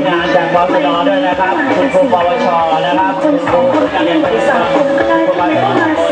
มงานจากบชดด้วยนะครับ คุณครูปวชนะครับคุณครูการเรียนประวัติศาสตร์